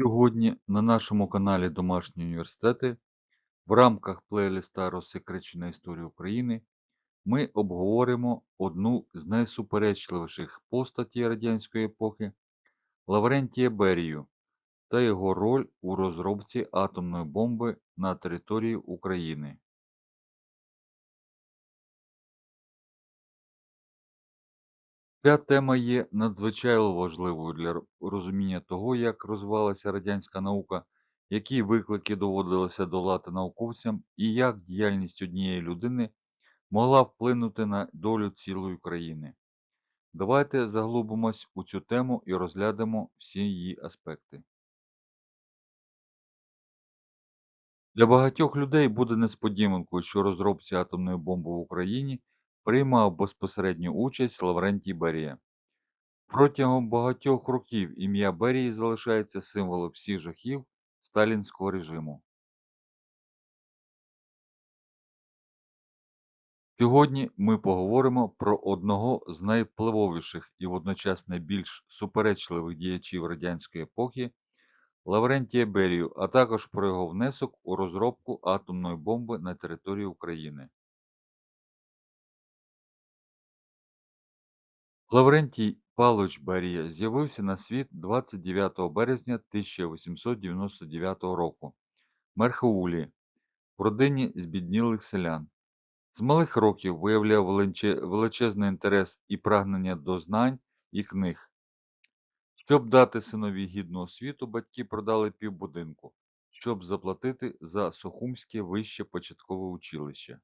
Сьогодні на нашому каналі Домашні університети в рамках плейлиста Розсекречена історія України ми обговоримо одну з найсуперечливіших постатей радянської епохи Лаврентія Берію та його роль у розробці атомної бомби на території України. Ця тема є надзвичайно важливою для розуміння того, як розвивалася радянська наука, які виклики доводилося долати науковцям і як діяльність однієї людини могла вплинути на долю цілої країни. Давайте заглубимось у цю тему і розглянемо всі її аспекти. Для багатьох людей буде несподіванкою, що розробці атомної бомби в Україні приймав безпосередню участь Лаврентій Берія. Протягом багатьох років ім'я Берії залишається символом всіх жахів сталінського режиму. Сьогодні ми поговоримо про одного з найвпливовіших і водночас найбільш суперечливих діячів радянської епохи Лаврентія Берію, а також про його внесок у розробку атомної бомби на території України. Лаврентій Павлович Берія з'явився на світ 29 березня 1899 року в Мерхаулі в родині збіднілих селян. З малих років виявляв величезний інтерес і прагнення до знань і книг. Щоб дати синові гідну освіту, батьки продали півбудинку, щоб заплатити за Сухумське вище початкове училище.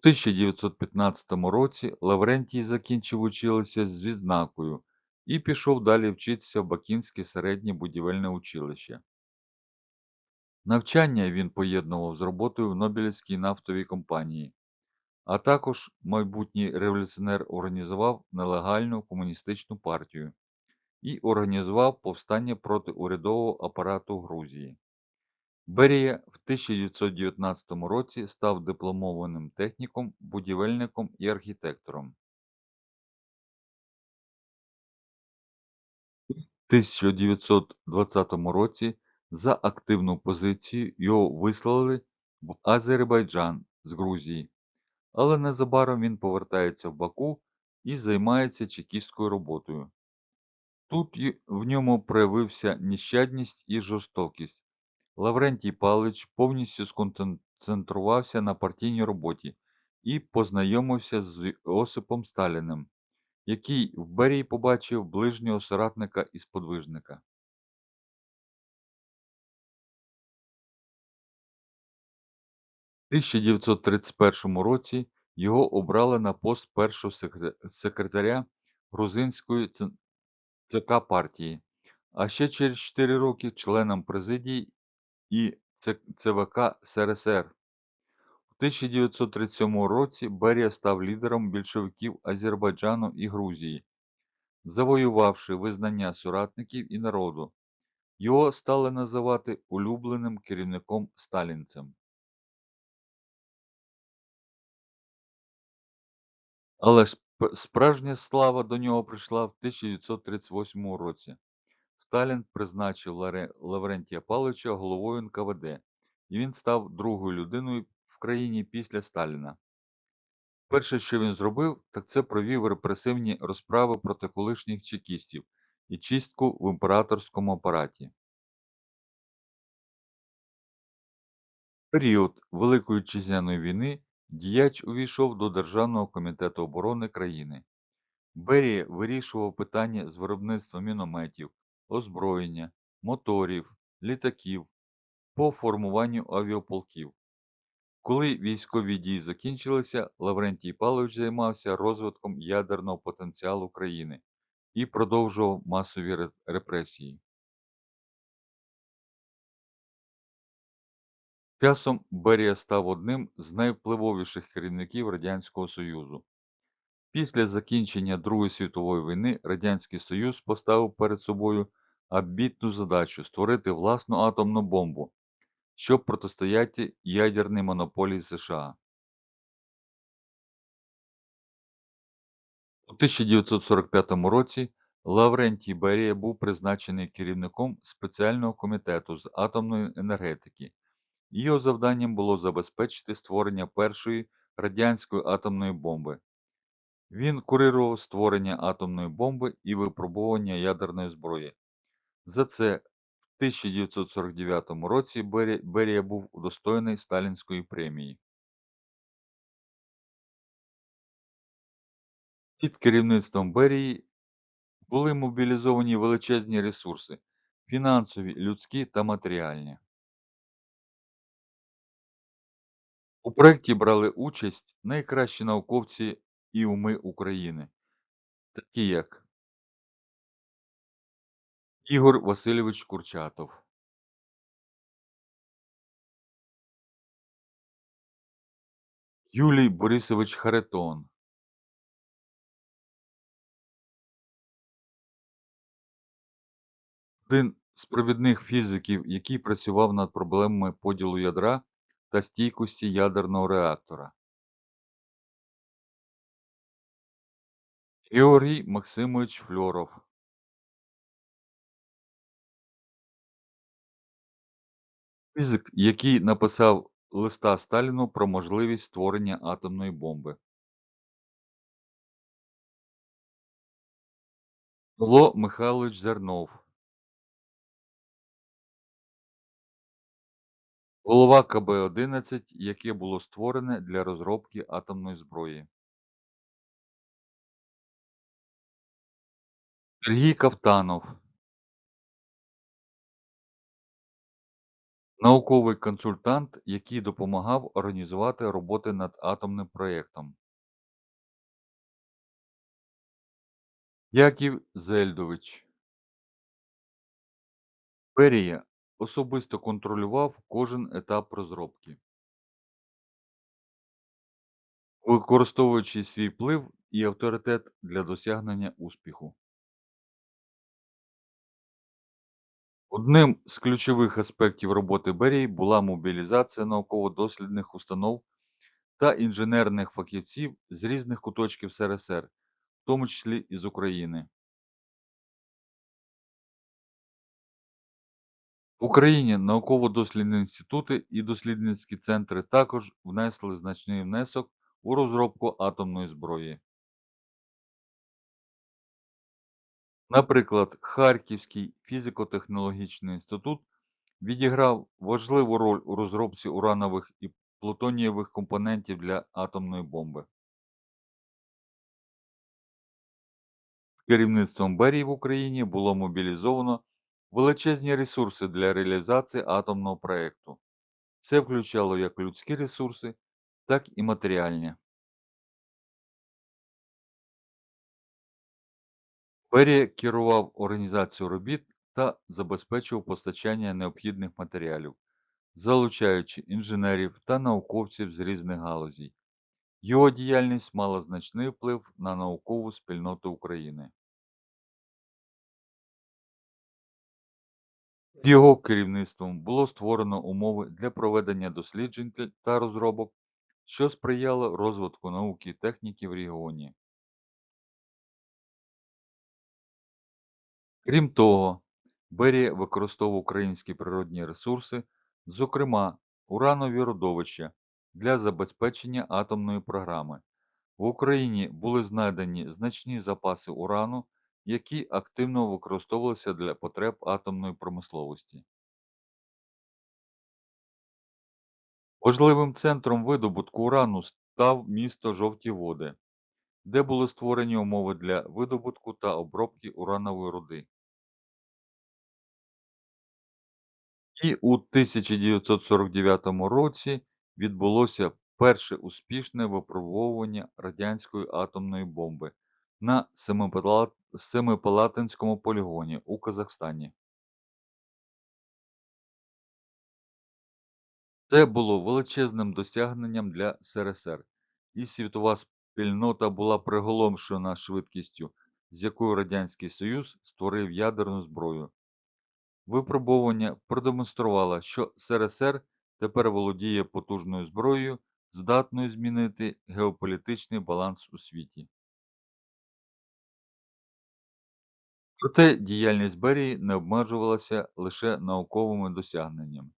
1915 році Лаврентій закінчив училище з відзнакою і пішов далі вчитися в Бакінське середнє будівельне училище. Навчання він поєднував з роботою в Нобелівській нафтовій компанії, а також майбутній революціонер організував нелегальну комуністичну партію і організував повстання проти урядового апарату Грузії. Берія в 1919 році став дипломованим техніком, будівельником і архітектором. У 1920 році за активну позицію його вислали в Азербайджан з Грузії, але незабаром він повертається в Баку і займається чекістською роботою. Тут в ньому проявився нещадність і жорстокість. Лаврентій Павлович повністю сконцентрувався на партійній роботі і познайомився з Осипом Сталіним, який в Берії побачив ближнього соратника і сподвижника. У 1931 році його обрали на пост першого секретаря грузинської ЦК партії, а ще через 4 роки членом президії і ЦВК СРСР. У 1937 році Берія став лідером більшовиків Азербайджану і Грузії, завоювавши визнання соратників і народу. Його стали називати улюбленим керівником сталінцем. Але справжня слава до нього прийшла в 1938 році. Сталін призначив Лаврентія Павловича головою НКВД, і він став другою людиною в країні після Сталіна. Перше, що він зробив, так це провів репресивні розправи проти колишніх чекістів і чистку в імператорському апараті. Період Великої Вітчизняної війни діяч увійшов до Державного комітету оборони країни. Берія вирішував питання з виробництва мінометів, озброєння, моторів, літаків по формуванню авіаполків. Коли військові дії закінчилися, Лаврентій Павлович займався розвитком ядерного потенціалу країни і продовжував масові репресії. Часом Берія став одним з найвпливовіших керівників Радянського Союзу. Після закінчення Другої світової війни Радянський Союз поставив перед собою амбітну задачу створити власну атомну бомбу, щоб протистояти ядерній монополії США. У 1945 році Лаврентій Берія був призначений керівником спеціального комітету з атомної енергетики. Його завданням було забезпечити створення першої радянської атомної бомби. Він курирував створення атомної бомби і випробування ядерної зброї. За це в 1949 році Берія був удостоєний Сталінської премії. Під керівництвом Берії були мобілізовані величезні ресурси фінансові, людські та матеріальні. У проєкті брали участь найкращі науковці і уми України, такі як Ігор Васильович Курчатов, Юлій Борисович Харитон, один з провідних фізиків, який працював над проблемами поділу ядра та стійкості ядерного реактора. Георгій Максимович Фльоров, фізик, який написав листа Сталіну про можливість створення атомної бомби. Павло Михайлович Зернов, голова КБ-11, яке було створене для розробки атомної зброї. Сергій Кавтанов, науковий консультант, який допомагав організувати роботи над атомним проєктом. Яків Зельдович. Берія особисто контролював кожен етап розробки, використовуючи свій вплив і авторитет для досягнення успіху. Одним з ключових аспектів роботи Берії була мобілізація науково-дослідних установ та інженерних фахівців з різних куточків СРСР, в тому числі і з України. В Україні науково-дослідні інститути і дослідницькі центри також внесли значний внесок у розробку атомної зброї. Наприклад, Харківський фізико-технологічний інститут відіграв важливу роль у розробці уранових і плутонієвих компонентів для атомної бомби. З керівництвом Берії в Україні було мобілізовано величезні ресурси для реалізації атомного проєкту. Це включало як людські ресурси, так і матеріальні. Берія керував організацією робіт та забезпечував постачання необхідних матеріалів, залучаючи інженерів та науковців з різних галузей. Його діяльність мала значний вплив на наукову спільноту України. Його керівництвом було створено умови для проведення досліджень та розробок, що сприяло розвитку науки і техніки в регіоні. Крім того, Берія використовував українські природні ресурси, зокрема уранові родовища, для забезпечення атомної програми. В Україні були знайдені значні запаси урану, які активно використовувалися для потреб атомної промисловості. Важливим центром видобутку урану став місто Жовті Води, де були створені умови для видобутку та обробки уранової руди. І у 1949 році відбулося перше успішне випробовування радянської атомної бомби на Семипалатинському полігоні у Казахстані. Це було величезним досягненням для СРСР, і світова спільнота була приголомшена швидкістю, з якою Радянський Союз створив ядерну зброю. Випробовування продемонструвало, що СРСР тепер володіє потужною зброєю, здатною змінити геополітичний баланс у світі. Проте діяльність Берії не обмежувалася лише науковими досягненнями.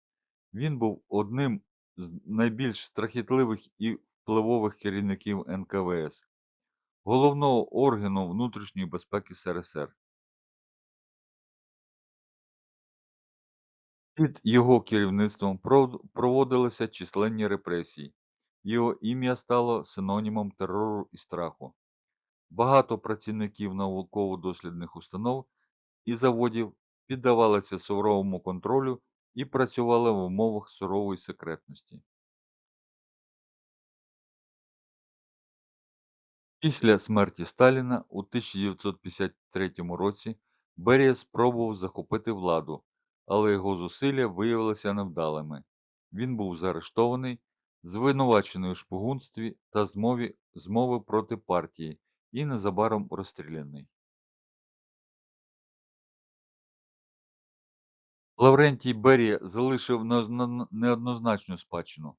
Він був одним з найбільш страхітливих і впливових керівників НКВС, головного органу внутрішньої безпеки СРСР. Під його керівництвом проводилися численні репресії. Його ім'я стало синонімом терору і страху. Багато працівників науково-дослідних установ і заводів піддавалися суворому контролю і працювали в умовах сурової секретності. Після смерті Сталіна у 1953 році Берія спробував захопити владу, але його зусилля виявилися невдалими. Він був заарештований, звинувачений у шпигунстві та змові, змови проти партії і незабаром розстріляний. Лаврентій Берія залишив неоднозначну спадщину.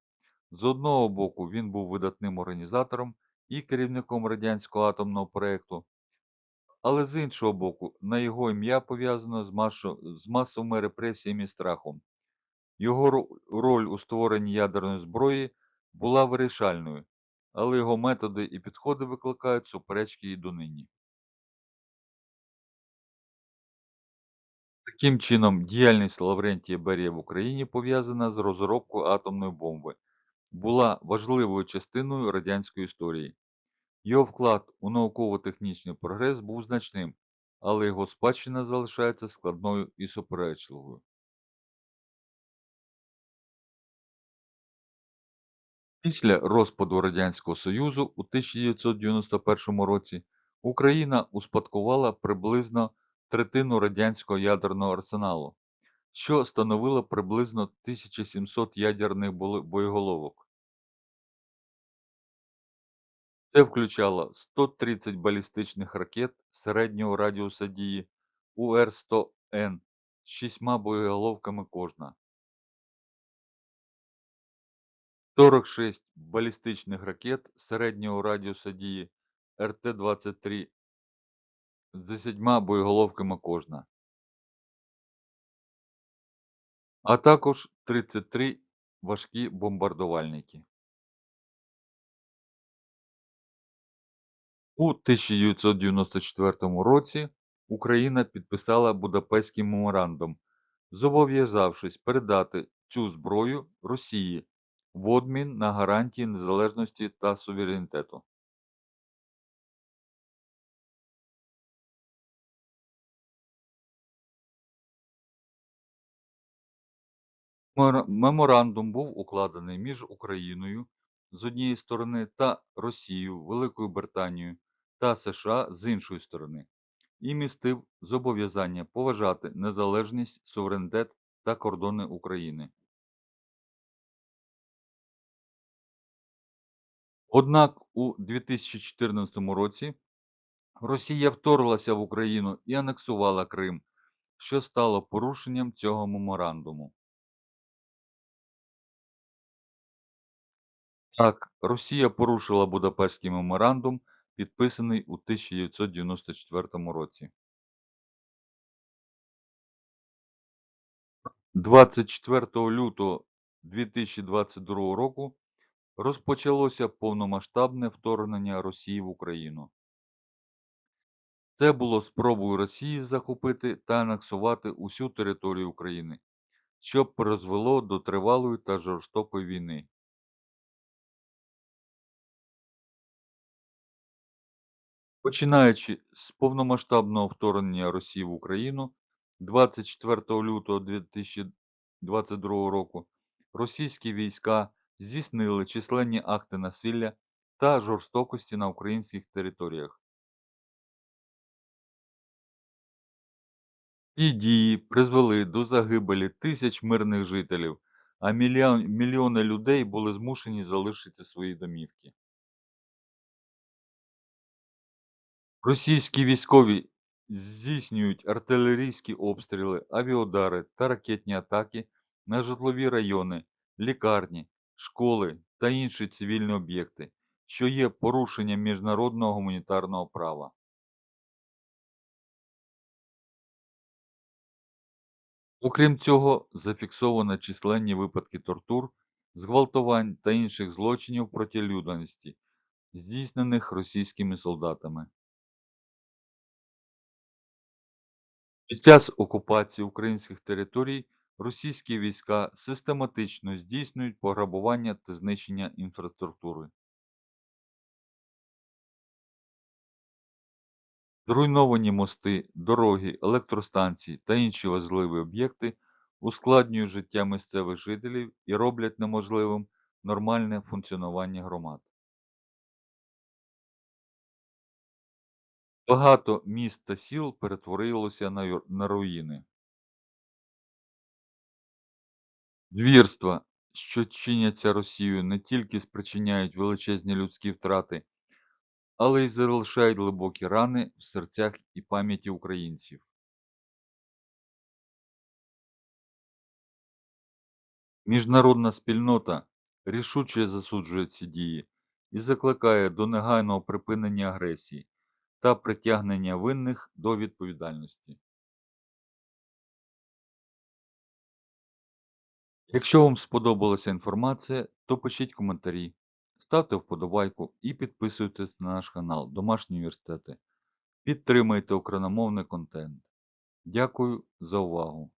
З одного боку, він був видатним організатором і керівником радянського атомного проєкту, але з іншого боку, на його ім'я пов'язано з, масо- з масовими репресіями і страхом. Його роль у створенні ядерної зброї була вирішальною, але його методи і підходи викликають суперечки і донині. Таким чином, діяльність Лаврентія Берія в Україні пов'язана з розробкою атомної бомби, була важливою частиною радянської історії. Його вклад у науково-технічний прогрес був значним, але його спадщина залишається складною і суперечливою. Після розпаду Радянського Союзу у 1991 році Україна успадкувала приблизно третину радянського ядерного арсеналу, що становило приблизно 1700 ядерних боєголовок. Це включало 130 балістичних ракет середнього радіуса дії УР-100Н з шістьма боєголовками кожна, 46 балістичних ракет середнього радіуса дії РТ-23 з 10 боєголовками кожна, а також 33 важкі бомбардувальники. У 1994 році Україна підписала Будапештський меморандум, зобов'язавшись передати цю зброю Росії в обмін на гарантії незалежності та суверенітету. Меморандум був укладений між Україною з однієї сторони та Росією, Великою Британією та США з іншої сторони і містив зобов'язання поважати незалежність, суверенітет та кордони України. Однак у 2014 році Росія вторглася в Україну і анексувала Крим, що стало порушенням цього меморандуму. Так, Росія порушила Будапештський меморандум, підписаний у 1994 році. 24 лютого 2022 року розпочалося повномасштабне вторгнення Росії в Україну. Це було спробою Росії захопити та анексувати усю територію України, що призвело до тривалої та жорстокої війни. Починаючи з повномасштабного вторгнення Росії в Україну 24 лютого 2022 року, російські війська здійснили численні акти насилля та жорстокості на українських територіях. Ці дії призвели до загибелі тисяч мирних жителів, а мільйони людей були змушені залишити свої домівки. Російські військові здійснюють артилерійські обстріли, авіаудари та ракетні атаки на житлові райони, лікарні, школи та інші цивільні об'єкти, що є порушенням міжнародного гуманітарного права. Окрім цього, зафіксовано численні випадки тортур, зґвалтувань та інших злочинів проти людяності, здійснених російськими солдатами. Під час окупації українських територій російські війська систематично здійснюють пограбування та знищення інфраструктури. Зруйновані мости, дороги, електростанції та інші важливі об'єкти ускладнюють життя місцевих жителів і роблять неможливим нормальне функціонування громад. Багато міст та сіл перетворилося на руїни. Звірства, що чиняться Росією, не тільки спричиняють величезні людські втрати, але й залишають глибокі рани в серцях і пам'яті українців. Міжнародна спільнота рішуче засуджує ці дії і закликає до негайного припинення агресії та притягнення винних до відповідальності. Якщо вам сподобалася інформація, то пишіть коментарі, ставте вподобайку і підписуйтесь на наш канал Домашні університети. Підтримайте україномовний контент. Дякую за увагу!